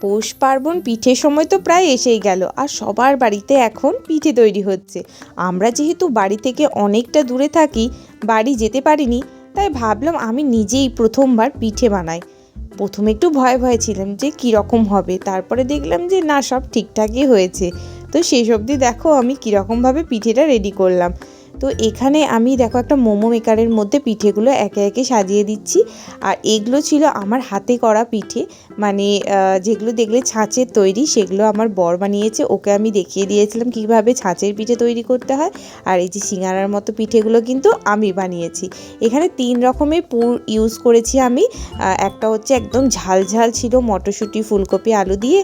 পৌষ পার্বণ পিঠের সময় তো প্রায় এসেই গেল, আর সবার বাড়িতে এখন পিঠে তৈরি হচ্ছে। আমরা যেহেতু বাড়ি থেকে অনেকটা দূরে থাকি, বাড়ি যেতে পারিনি, তাই ভাবলাম আমি নিজেই প্রথমবার পিঠে বানাই। প্রথমে একটু ভয়ে ভয়ে ছিলাম যে কীরকম হবে, তারপরে দেখলাম যে না, সব ঠিকঠাকই হয়েছে। তো সেই অবধি দেখো আমি কীরকমভাবে পিঠেটা রেডি করলাম। তো এখানে আমি দেখো একটা মোমো মেকারের মধ্যে পিঠেগুলো একে একে সাজিয়ে দিচ্ছি। আর এগুলো ছিল আমার হাতে করা পিঠে। মানে যেগুলো দেখলে ছাঁচের তৈরি, সেগুলো আমার বর বানিয়েছে। ওকে আমি দেখিয়ে দিয়েছিলাম কীভাবে ছাঁচের পিঠে তৈরি করতে হয়। আর এই যে সিঙ্গারার মতো পিঠেগুলো কিন্তু আমি বানিয়েছি। এখানে তিন রকমের পুর ইউজ করেছি আমি। একটা হচ্ছে একদম ঝাল ঝাল ছিল মটরশুঁটি, ফুলকপি, আলু দিয়ে।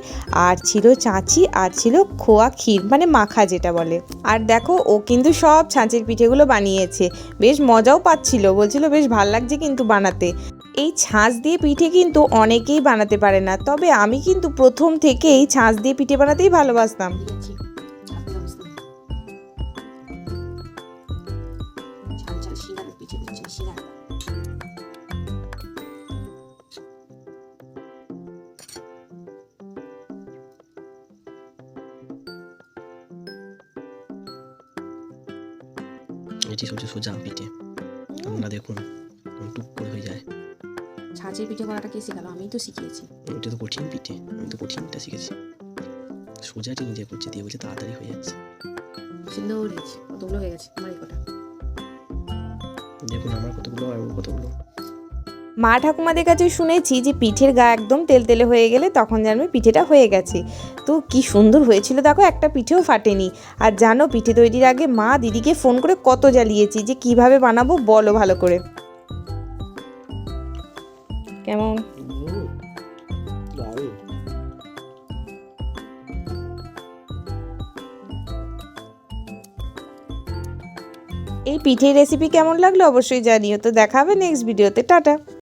আর ছিল চাঁচি, আর ছিল খোয়া ক্ষীর মানে মাখা যেটা বলে। আর দেখো, ও কিন্তু সব ছাঁচের পিঠেগুলো বানিয়েছে। বেশ মজাও পাচ্ছিল। বলছিল, বেশ ভালো লাগছে কিন্তু বানাতে। এই ছাঁচ দিয়ে পিঠে কিন্তু অনেকেই বানাতে পারে না। তবে আমি কিন্তু প্রথম থেকেই ছাঁচ দিয়ে পিঠে বানাতেই ভালোবাসতাম। এটি হচ্ছে সোজা পিঠে আপনারা দেখুন টুক করে হয়ে যায় ছাঁচের পিঠে করাটা কে শেখালো আমি তো শিখিয়েছি এটা তো কঠিন পিঠে আমি তো কঠিনটা শিখেছি সোজাটি নিজে করছে দিয়ে বলছে তাড়াতাড়ি হয়ে যাচ্ছে কতগুলো হয়ে গেছে আমার কটা দেখুন আমার কতগুলো আর কতগুলো মা ঠাকুমাদের কাছে শুনেছি যে পিঠের গা একদম তেলতেলে হয়ে গেলে তখন জানবে পিঠেটা হয়ে গেছে। তো কি সুন্দর হয়েছিল দেখো একটা পিঠেও ফাটেনি। আর জানো পিঠে তৈরির আগে মা দিদিকে ফোন করে কত জ্বালিয়েছি যে কীভাবে বানাবো বলো ভালো করে। কেমন? এই পিঠের রেসিপি কেমন লাগল অবশ্যই জানিও। তো দেখা হবে নেক্সট ভিডিওতে টাটা।